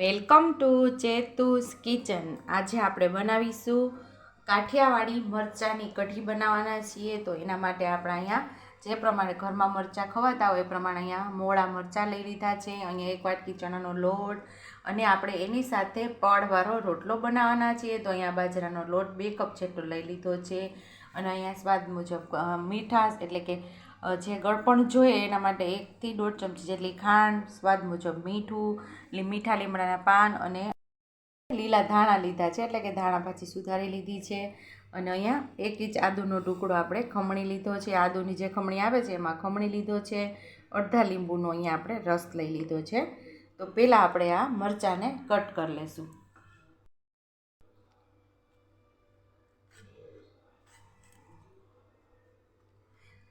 Welcome to ચેતુસ kitchen. આજે આપણે બનાવીશું કાઠિયાવાડી મરચાંની કઢી બનાવવાના છીએ. તો એના માટે આપણે અહીંયા જે પ્રમાણે ઘરમાં મરચાં ખવાતા હોય એ પ્રમાણે અહીંયા મોળા મરચાં લઈ લીધા છે. અહીંયા એક વાટકી ચણાનો લોટ અને આપણે એની સાથે પડવાળો રોટલો બનાવવાના છીએ. તો અહીંયા બાજરાનો લોટ બે કપ જેટલો લઈ લીધો છે. અને અહીંયા સ્વાદ મુજબ મીઠાશ એટલે કે જે ગળપણ જોઈએ એના માટે એકથી દોઢ ચમચી જેટલી ખાંડ, સ્વાદ મુજબ મીઠું મીઠા લીમડાના પાન અને લીલા ધાણા લીધા છે. એટલે કે ધાણા પાછી સુધારી લીધી છે. અને અહીંયા એક ઇંચ આદુનો ટુકડો આપણે ખમણી લીધો છે. આદુની જે ખમણી આવે છે એમાં ખમણી લીધો છે. અડધા લીંબુનો અહીંયા આપણે રસ લઈ લીધો છે. તો પહેલાં આપણે આ મરચાંને કટ કરી લઈશું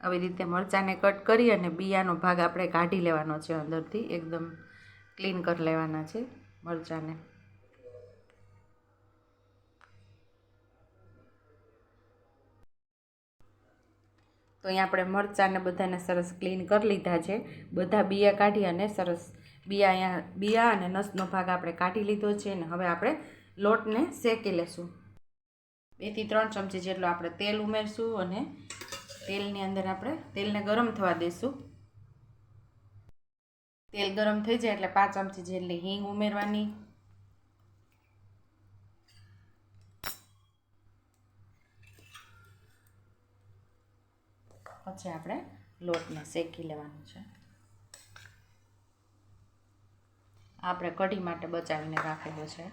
આવી રીતે મરચાંને કટ કરી અને બિયાનો ભાગ આપણે કાઢી લેવાનો છે અંદરથી. એકદમ ક્લીન કરી લેવાના છે મરચાંને. તો અહીંયા આપણે મરચાંને બધાને સરસ ક્લીન કરી લીધા છે. બધા બિયા કાઢી અને સરસ બિયા અહીંયા, બિયા અને નસનો ભાગ આપણે કાઢી લીધો છે અને હવે આપણે લોટને શેકી લેશું. બેથી ત્રણ ચમચી જેટલો આપણે તેલ ઉમેરશું અને તેલની અંદર આપણે તેલને ગરમ થવા દઈશું તેલ ગરમ થઈ જાય એટલે પાંચ ચમચી જેટલી હિંગ ઉમેરવાની. પછી આપણે લોટને શેકી લેવાનું છે. આપણે કઢી માટે બચાવીને રાખેલો છે.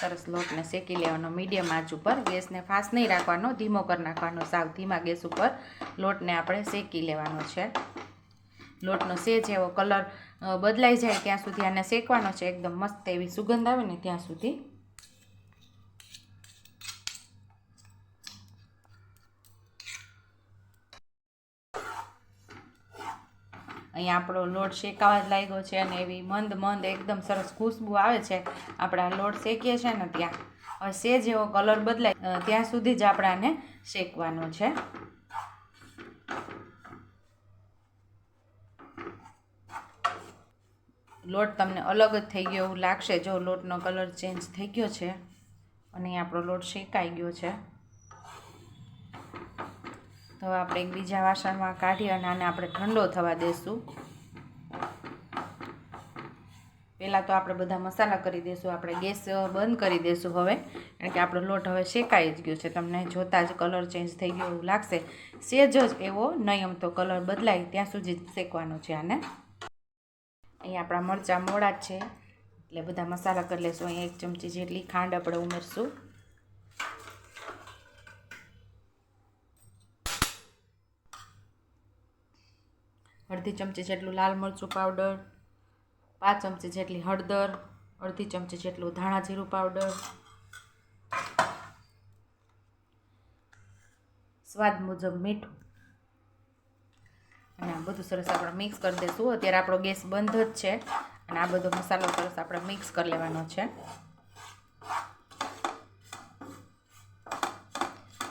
સરસ લોટને શેકી લેવાનો, મીડિયમ આંચ ઉપર. ગેસને ફાસ્ટ નહીં રાખવાનો, ધીમો કરી નાખવાનો સાવ. ધીમા ગેસ ઉપર લોટને આપણે શેકી લેવાનો છે. લોટનો સેજ એવો કલર બદલાઈ જાય ત્યાં સુધી આને શેકવાનો છે. એકદમ મસ્ત એવી સુગંધ આવે ને ત્યાં સુધી. અહીંયા આપણો લોટ શેકાવા જ લાગ્યો છે અને એવી મંદ મંદ એકદમ સરસ ખુશ્બુ આવે છે. આપણે લોટ શેકીએ છીએ ને ત્યાં. હવે સેજ એવો કલર બદલાય ત્યાં સુધી જ આપણાને શેકવાનો છે. લોટ તમને અલગ જ થઈ ગયો એવું લાગશે જો લોટનો કલર ચેન્જ થઈ ગયો છે. અને આપણો લોટ શેકાઈ ગયો છે. તો આપણે એક બીજા વાસણમાં કાઢી અને આને આપણે ઠંડો થવા દઈશું પહેલાં તો આપણે બધા મસાલા કરી દઈશું આપણે ગેસ બંધ કરી દઈશું હવે, કારણ કે આપણો લોટ હવે શેકાઈ જ ગયો છે. તમને જોતાં જ કલર ચેન્જ થઈ ગયો એવું લાગશે. સેજ જ એવો, નહીં તો કલર બદલાય ત્યાં સુધી શેકવાનો છે આને. અહીં આપણા મરચાં મોડા જ છે. એટલે બધા મસાલા કરી લઈશું અહીં એક ચમચી જેટલી ખાંડ આપણે ઉમેરશું. અડધી ચમચી જેટલું લાલ મરચું પાવડર પાંચ ચમચી જેટલી હળદર, અડધી ચમચી જેટલું ધાણા જીરું પાવડર સ્વાદ મુજબ મીઠું. અને આ બધું સરસ આપણે મિક્સ કરી દઈશું. અત્યારે આપણો ગેસ બંધ જ છે. અને આ બધો મસાલો સરસ આપણે મિક્સ કરી લેવાનો છે.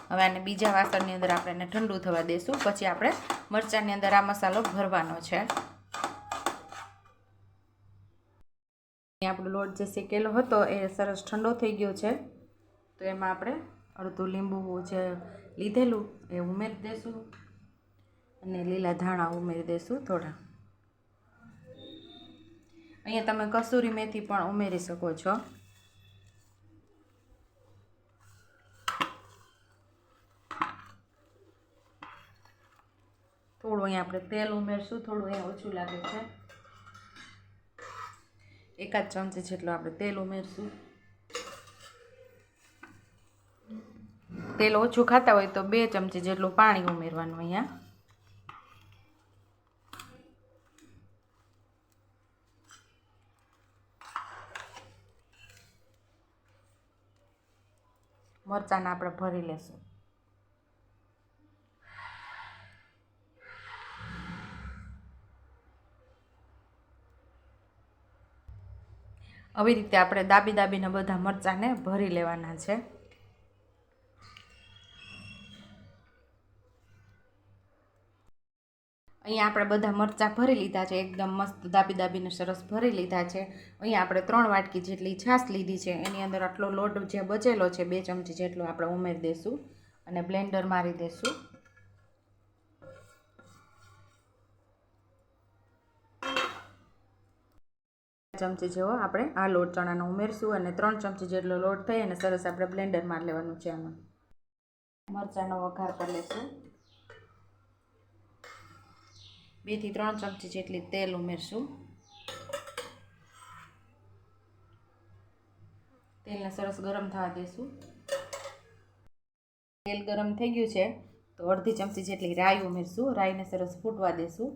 હવે આને બીજા વાસણની અંદર આપણે એને ઠંડુ થવા દઈશું. પછી આપણે મરચાંની અંદર આ મસાલો ભરવાનો છે. આપણો લોટ જે શેકેલો હતો એ સરસ ઠંડો થઈ ગયો છે. તો એમાં આપણે અડધું લીંબુ જે લીધેલું એ ઉમેરી દઈશું અને લીલા ધાણા ઉમેરી દઈશું થોડા. અહીંયા તમે કસૂરી મેથી પણ ઉમેરી શકો છો. થોડું અહીંયા આપણે તેલ ઉમેરશું, થોડું અહીંયા ઓછું લાગે છે. એકાદ ચમચી જેટલું આપણે તેલ ઉમેરશું. તેલ ઓછું ખાતા હોય તો બે ચમચી જેટલું પાણી ઉમેરવાનું અહીંયા. મરચાંને આપણે ભરી લેશું. આવી રીતે આપણે દાબી દાબીને બધા મરચાંને ભરી લેવાના છે. અહીંયા આપણે બધા મરચાં ભરી લીધા છે, એકદમ મસ્ત દાબી દાબીને સરસ ભરી લીધા છે. અહીંયા આપણે ત્રણ વાટકી જેટલી છાશ લીધી છે, એની અંદર આટલો લોટ જે બચેલો છે, બે ચમચી જેટલો આપણે ઉમેરી દઈશું અને બ્લેન્ડર મારી દઈશું ચમચી જેવો આપણે આ લોટ ચણાનો ઉમેરશું અને ત્રણ ચમચી જેટલો લોટ થઈ અને સરસ આપણે બ્લેન્ડરમાં લેવાનું છે આમાં. મરચાંનો વઘાર કરી લઈશું. બેથી ત્રણ ચમચી જેટલી તેલ ઉમેરશું. તેલને સરસ ગરમ થવા દઈશું તેલ ગરમ થઈ ગયું છે, તો અડધી ચમચી જેટલી રાઈ ઉમેરશું. રાઈને સરસ ફૂટવા દઈશું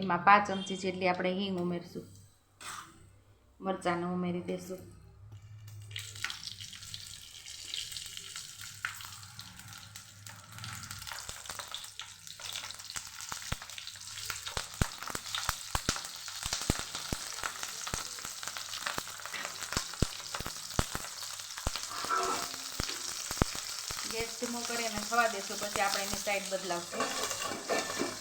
એમાં પાંચ ચમચી જેટલી આપણે હિંગ ઉમેરશું. મરચાંને ઉમેરી દેશું. ગેસ ધીમો કરી અને થવા દેશું, પછી આપણે એની સાઈડ બદલાવશું.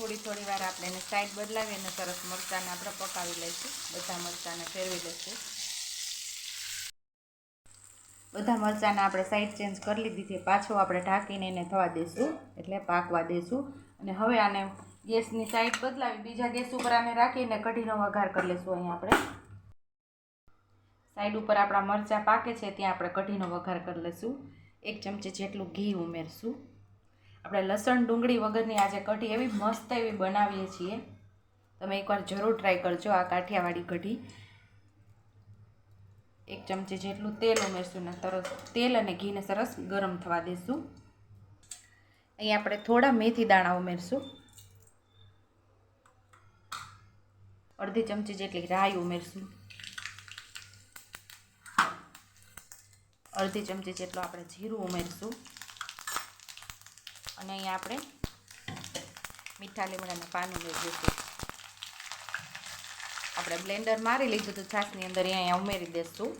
થોડી થોડી વાર આપણે એને સાઈડ બદલાવી અને સરસ મરચાંને આપણે પકાવી લઈશું. બધા મરચાંને ફેરવી લઈશું. બધા મરચાંને આપણે સાઈડ ચેન્જ કરી લીધી છે. પાછું આપણે ઢાંકીને એને થવા દઈશું, એટલે પાકવા દઈશું. અને હવે આને ગેસની સાઈડ બદલાવી, બીજા ગેસ ઉપર આને રાખીને કઢીનો વઘાર કરી લઈશું અહીંયા આપણે. સાઈડ ઉપર આપણા મરચાં પાકે છે, ત્યાં આપણે કઢીનો વઘાર કરી લઈશું. એક ચમચી જેટલું ઘી ઉમેરશું. આપણે લસણ, ડુંગળી વગરની આજે કઢી એવી મસ્ત એવી બનાવીએ છીએ. તમે એકવાર જરૂર ટ્રાય કરજો આ કાઠિયાવાડી કઢી. એક ચમચી જેટલું તેલ ઉમેરશું ને તરત તેલ અને ઘીને સરસ ગરમ થવા દઈશું અહીં આપણે થોડા મેથી દાણા ઉમેરશું. અડધી ચમચી જેટલી રાઈ ઉમેરશું. અડધી ચમચી જેટલું આપણે જીરું ઉમેરશું. અને અહીંયા આપણે મીઠા લીમડાના પાન લઈ દઈશું આપણે બ્લેન્ડર મારી લીધું હતું છાશની અંદર અહીંયા ઉમેરી દઈશું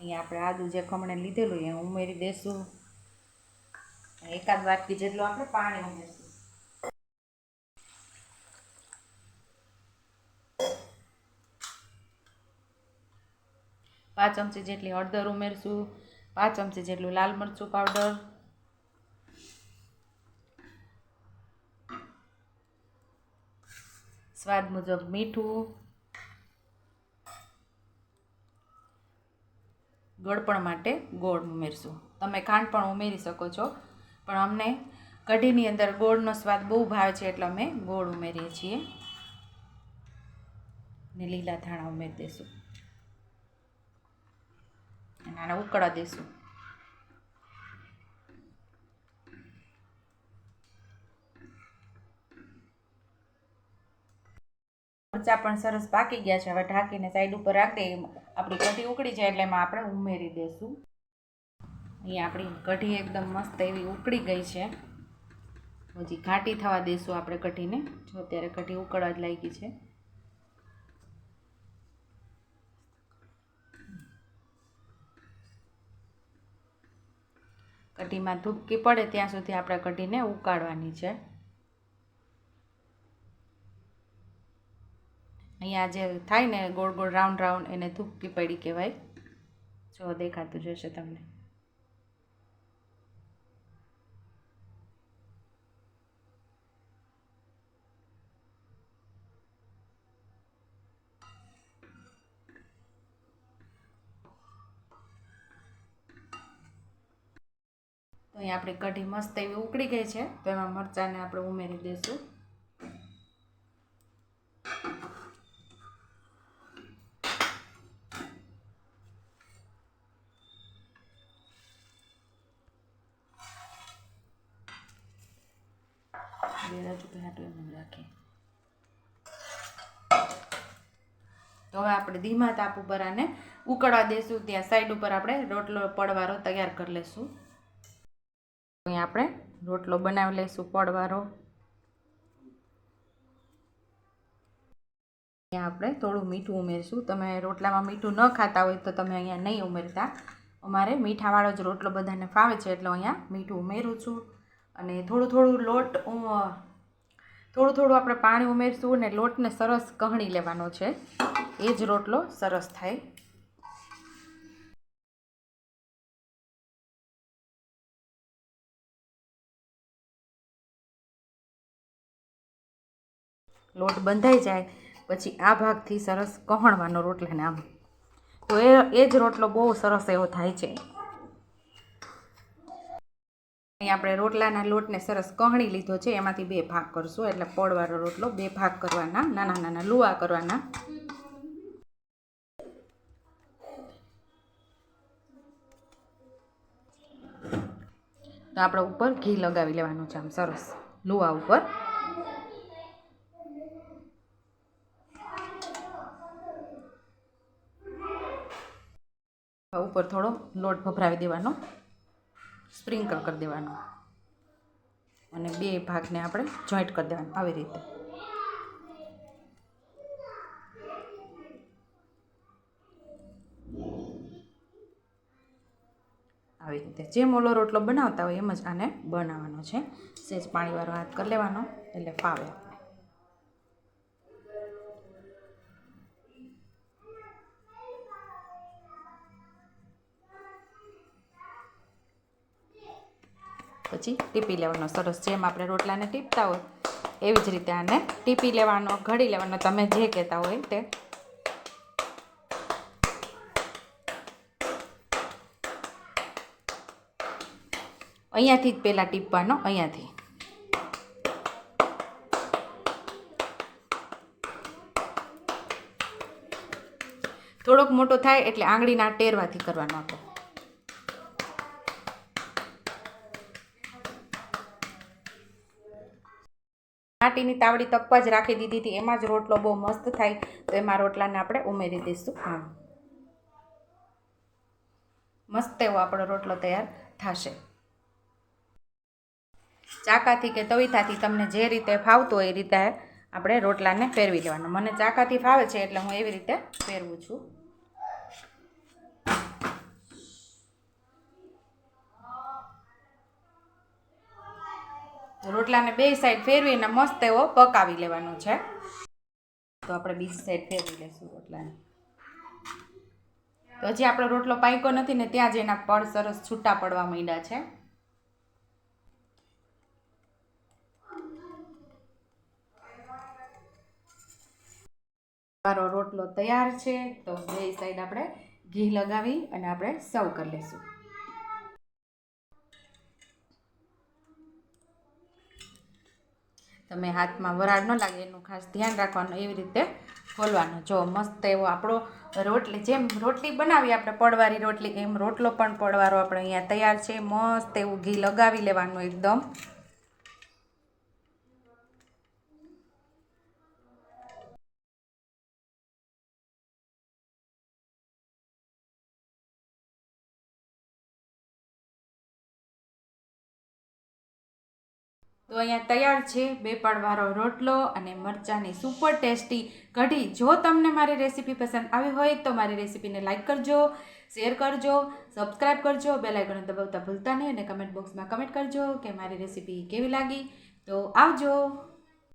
અહીંયા આપણે આદુ જે ખમણે લીધેલું એ ઉમેરી દઈશું એકાદ વાટકી જેટલું આપણે પાણી ઉમેરશું. પાંચ ચમચી જેટલી હળદર ઉમેરશું, પાંચ ચમચી જેટલું લાલ મરચું પાવડર. સ્વાદ મુજબ મીઠું. ગળપણ માટે ગોળ ઉમેરશું. તમે ખાંડ પણ ઉમેરી શકો છો. પણ અમને કઢીની અંદર ગોળનો સ્વાદ બહુ ભાવે છે એટલે અમે ગોળ ઉમેરીએ છીએ. ને લીલા ધાણા ઉમેરી દઈશું અને આને ઉકળવા દઈશું મરચાં પણ સરસ પાકી ગયા છે. હવે ઢાંકીને સાઈડ ઉપર રાખી દઈએ આપણી કઢી ઉકળી જાય એટલે એમાં આપણે ઉમેરી દઈશું અહીંયા આપણી કઢી એકદમ મસ્ત એવી ઉકળી ગઈ છે. હજી ઘાટી થવા દઈશું આપણે કઢીને જો અત્યારે કઢી ઉકળવા જ લાગી છે. કઢીમાં ધૂપકી પડે ત્યાં સુધી આપણે કઢીને ઉકાળવાની છે. અહીંયા જે થાય ને ગોળ ગોળ રાઉન્ડ રાઉન્ડ એને ધૂપકી પડી કહેવાય. જો દેખાતું જશે તમને. તો અહીં આપણી કઢી મસ્ત એવી ઉકળી ગઈ છે. તો એમાં મરચાંને આપણે ઉમેરી દઈશું. રાજુ ભાઈ એમ રાખીએ તો હવે આપણે ધીમા તાપ ઉપર આને ઉકળવા દેશું, ત્યાં સાઈડ ઉપર આપણે રોટલો પડવારો તૈયાર કરી લઈશું અહીં આપણે રોટલો બનાવી લઈશું પડવારો. અહીંયા આપણે થોડું મીઠું ઉમેરશું. તમે રોટલામાં મીઠું ન ખાતા હોય તો તમે અહીંયા નહીં ઉમેરતા. અમારે મીઠાવાળો જ રોટલો બધાને ફાવે છે, એટલે અહીંયા મીઠું ઉમેરું છું. અને થોડું થોડું લોટ થોડું થોડું આપણે પાણી ઉમેરશું અને લોટને સરસ કહણી લેવાનો છે. એ જ રોટલો સરસ થાય. લોટ બંધાઈ જાય, પછી આ ભાગથી સરસ કહણવાનો રોટલાને આમ. તો એ એ જ રોટલો બહુ સરસ એવો થાય છે. અહીં આપણે રોટલાના લોટને સરસ કહણી લીધો છે. એમાંથી બે ભાગ કરશું. એટલે પોળવાળો રોટલો બે ભાગ કરવાના, નાના નાના લુવા કરવાના. તો આપણે ઉપર ઘી લગાવી લેવાનું છે આમ સરસ લુવા ઉપર. ઉપર થોડો લોટ ભભરાવી દેવાનો. સ્પ્રિંકલ કરી દેવાનો. અને બે ભાગને આપણે જોઈન્ટ કરી દેવાનું આવી રીતે. આવી રીતે. જે મોલો રોટલો બનાવતા હોય એમ જ આને બનાવવાનો છે. સેજ પાણીવાળો હાથ કરી લેવાનો, એટલે ફાવે આપણે પછી ટીપી લેવાનો. સરસ જેમ આપણે રોટલાને ટીપતા હોય, એવી જ રીતે આને ટીપી લેવાનો, ઘડી લેવાનો, તમે જે કહેતા હોય તે. અહીંયાથી જ પહેલાં ટીપવાનો, અહીંયાથી. થોડોક મોટો થાય એટલે આંગળીના ટેરવાથી કરવાનો આપણે માટીની તાવડી તપવા જ રાખી દીધી હતી. એમાં જ રોટલો બહુ મસ્ત થાય. તો એમાં રોટલાને આપણે ઉમેરી દઈશું. આમ મસ્ત એવો આપણો રોટલો તૈયાર થશે. ચાકાથી કે તવીથાથી તમને જે રીતે ફાવતું હોય એ રીતે આપણે રોટલાને ફેરવી લેવાનો મને ચાકાથી ફાવે છે એટલે હું એવી રીતે ફેરવું છું. રોટલાને બે સાઈડ ફેરવીને મસ્ત એવો પકાવી લેવાનો છે. તો આપણે બીજી સાઈડ ફેરવી લઈશું રોટલાને. તો હજી આપણો રોટલો પાક્યો નથી ને ત્યાં જ એના પડ સરસ છૂટા પડવા માંડ્યા છે. મારો રોટલો તૈયાર છે, તો બે સાઈડ આપણે ઘી લગાવી અને આપણે સર્વ કરી લઈશું તમે હાથમાં વરાળ ન લાગે, એનું ખાસ ધ્યાન રાખવાનું, એવી રીતે ખોલવાનું. જો મસ્ત એવો આપણો રોટલી, જેમ રોટલી બનાવી આપણે, પડવારી રોટલી, એમ રોટલો પણ પડવારો આપણે અહીંયા તૈયાર છે. મસ્ત એવું ઘી લગાવી લેવાનું એકદમ. તો અહીંયા તૈયાર છે બે પડવાળો રોટલો અને મરચાંની સુપર ટેસ્ટી કઢી. જો તમને મારી રેસીપી પસંદ આવી હોય તો મારી રેસીપીને લાઇક કરજો શેર કરજો સબસ્ક્રાઈબ કરજો બે આઇકન દબાવતા ભૂલતા નહીં અને કમેન્ટ બોક્સમાં કમેન્ટ કરજો કે મારી રેસીપી કેવી લાગી. તો આવજો.